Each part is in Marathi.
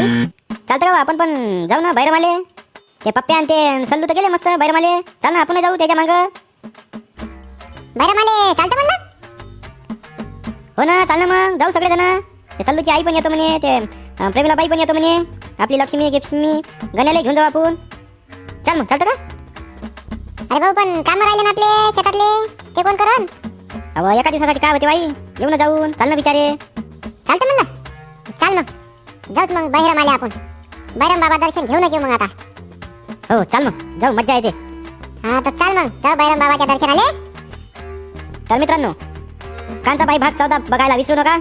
चालतं का बा, आपण पण जाऊ ना बैरमाले ते पप्पे आणि ते सल्लू तर गेले मस्त बैरमाले चाल ना आपण जाऊ त्याच्या मागं. बरं मला चालतं म्हणलं? हो ना चाल ना मग जाऊ सगळे जण ते सल्लूची आई पण येतो म्हणे ते प्रेमीला बाई पण येतो म्हणे. आपली लक्ष्मी गिफ्मी गण्याला घेऊन जाऊ आपण. चाल मग चालतं का? अरे भाऊ पण काम राहिले ना आपले शेतातले? ते कोण करण अहो एका दिवसासाठी काय होते बाई? येऊ ना जाऊन चाल ना बिचारे. चालतं म्हणलं. चाल मग. जाऊच मग बहिरम आले आपण. बहिरम बाबा दर्शन घेऊनच येऊ मग आता. हो चाल मग. जाऊ मज्जा येते. हा तर चाल मग. जाऊ बहिरम बाबाच्या दर्शनाले तर मित्रांनो कांताबाई भाग चौदा बघायला विसरू नका.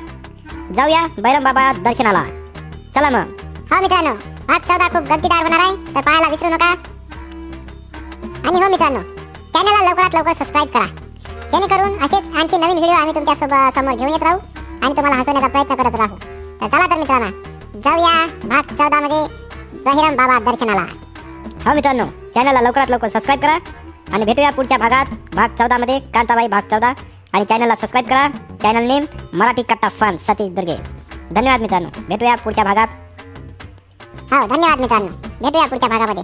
जाऊया बैरम बाबा दर्शनाला. चला मग. हो मित्रांनो. भाग चौदा खूप गमतीदार होणार आहे तर पाहायला विसरू नका. आणि हो मित्रांनो चॅनलला लवकरात लवकर सबस्क्राईब करा. जेणेकरून असेच आणखी नवीन व्हिडिओ आम्ही तुमच्यासोबत समोर घेऊन येत राहू आणि तुम्हाला हसवण्याचा प्रयत्न करत राहू. तर चला तर मित्रांनो. जाऊया भाग चौदा मध्ये बहिरम बाबा दर्शनाला. हा मित्रांनो चॅनलला लवकरात लवकर सबस्क्राईब करा आणि भेटूया पुढच्या भागात. भाग चौदामध्ये कांताबाई भाग चौदा आणि चॅनलला सबस्क्राईब करा. चॅनल नेम मराठी कट्टा फन सतीश दुर्गे. धन्यवाद मित्रांनो भेटूया पुढच्या भागात. हो धन्यवाद मित्रांनो. भेटूया पुढच्या भागामध्ये.